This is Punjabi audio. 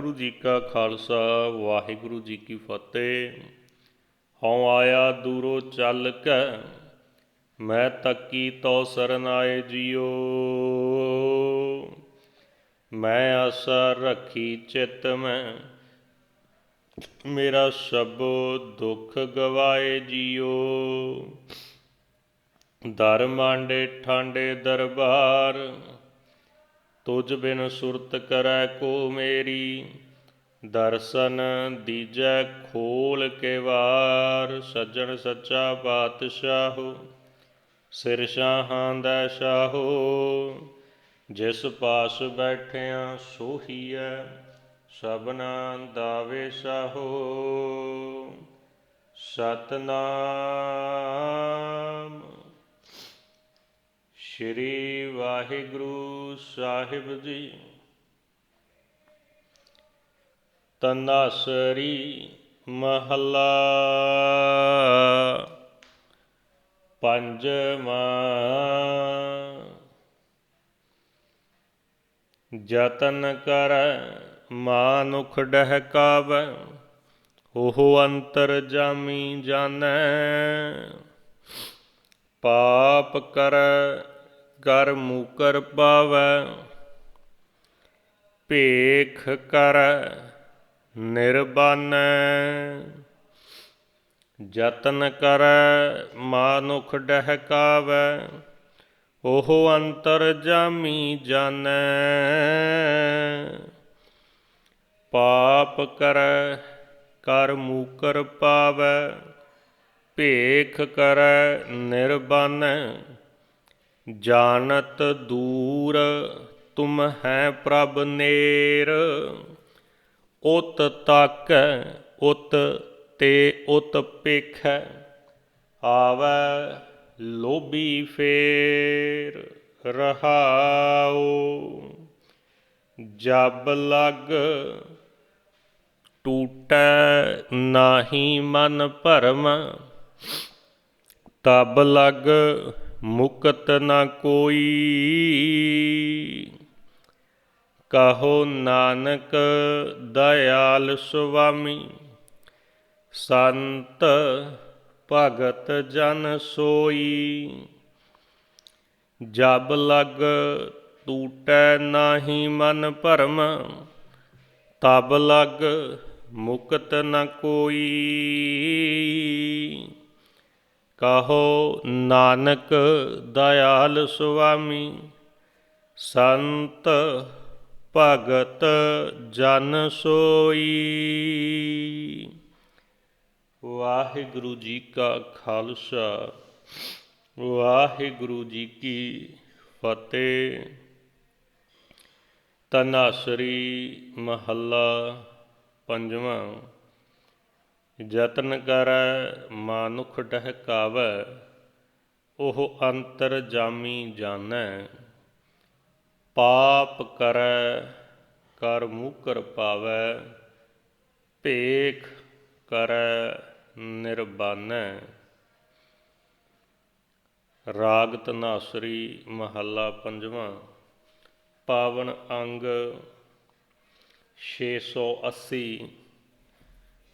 ਵਾਹਿਗੁਰੂ ਜੀ ਕਾ ਖਾਲਸਾ, ਵਾਹਿਗੁਰੂ ਜੀ ਕੀ ਫਤਿਹ। ਹਉ ਆਇਆ ਦੂਰੋ ਚੱਲ ਕੇ, ਮੈਂ ਤੱਕੀ ਤੋ ਸਰਨ ਆਏ ਜਿਉ ਮੈਂ ਆਸਾ ਰੱਖੀ ਚਿਤ ਮੈਂ, ਮੇਰਾ ਸਭੋ ਦੁੱਖ ਗਵਾਏ ਜਿਉ ਦਰ ਮਾਂਡੇ ਠਾਂਡੇ ਦਰਬਾਰ ਤੁਜ ਬਿਨ ਸੁਰਤ ਕਰੈ ਕੋ ਮੇਰੀ, ਦਰਸ਼ਨ ਦੀਜੈ ਖੋਲ ਕੇ ਵਾਰ, ਸੱਜਣ ਸੱਚਾ ਪਾਤਸ਼ਾਹੋ ਸਿਰ ਸ਼ਾਹਾਂ ਦਾ ਸ਼ਾਹੋ। ਜਿਸ ਪਾਸ ਬੈਠਿਆ ਸੋਹੀਐ, ਸਭਨਾ ਦਾਵੇ ਵੇਸਾਹੋ। ਸਤਨਾਮ। ਸ਼੍ਰੀ ਵਾਹਿਗੁਰੂ ਸਾਹਿਬ ਜੀ। ਤਨਾਸਰੀ ਮਹੱਲਾ। ਪੰਜਵਾਂ। ਯਤਨ ਕਰ ਮਾਨੁਖ ਡਹਿਕਾਵੈ, ਉਹ ਅੰਤਰ ਜਾਮੀ ਜਾਣੈ। ਪਾਪ ਕਰ ਕਰ ਮੂਕਰ ਪਾਵੈ, ਭੇਖ ਕਰ ਨਿਰਬਨ। ਯਤਨ ਕਰ ਮਾਨੁਖ ਡਹਿਕਾਵੈ, ਉਹ ਅੰਤਰ ਜਾਮੀ ਜਾਣੈ। ਪਾਪ ਕਰ ਕਰ ਮੂਕਰ ਪਾਵੈ, ਭੇਖ ਕਰੈ ਨਿਰਬਨ। ਜਾਣਤ ਦੂਰ ਤੁਮ ਹੈ ਪ੍ਰਭ ਨੇਰ, ਉਤ ਤਕ ਉਤ ਤੇ ਉਤ ਪੇਖੈ ਆਵੈ ਲੋਭੀ ਫੇਰ ਰਹਾਉ। ਜਬ ਲਗ ਟੂਟੈ ਨਾਹੀ ਮਨ ਭਰਮ, ਤਬ ਲਗ ਮੁਕਤ ਨਾ ਕੋਈ। ਕਹੋ ਨਾਨਕ ਦਇਆਲ ਸੁਆਮੀ, ਸੰਤ ਭਗਤ ਜਨ ਸੋਈ। ਜਬ ਲਗ ਟੂਟੈ ਨਾਹੀ ਮਨ ਭਰਮ, ਤਬ ਲਗ ਮੁਕਤ ਨ ਕੋਈ। ਕਹੋ ਨਾਨਕ ਦਇਆਲ ਸੁਆਮੀ, ਸੰਤ ਭਗਤ ਜਨ ਸੋਈ। ਵਾਹਿਗੁਰੂ ਜੀ ਕਾ ਖਾਲਸਾ, ਵਾਹਿਗੁਰੂ ਜੀ ਕੀ ਫਤਿਹ। ਤਨਾਸਰੀ ਮਹੱਲਾ ਪੰਜਵਾਂ। ਯਤਨ ਕਰੈ, ਮਾਨੁਖ ਡਹਿਕਾਵੈ, ਉਹ ਅੰਤਰ ਜਾਮੀ ਜਾਣੈ। ਪਾਪ ਕਰੈ, ਕਰ ਮੂਕਰ ਪਾਵੈ, ਭੇਖ ਕਰੈ, ਨਿਰਬਾਨੈ। ਰਾਗ ਤਨਾਸਰੀ ਮਹੱਲਾ ਪੰਜਵਾਂ, ਪਾਵਨ ਅੰਗ 680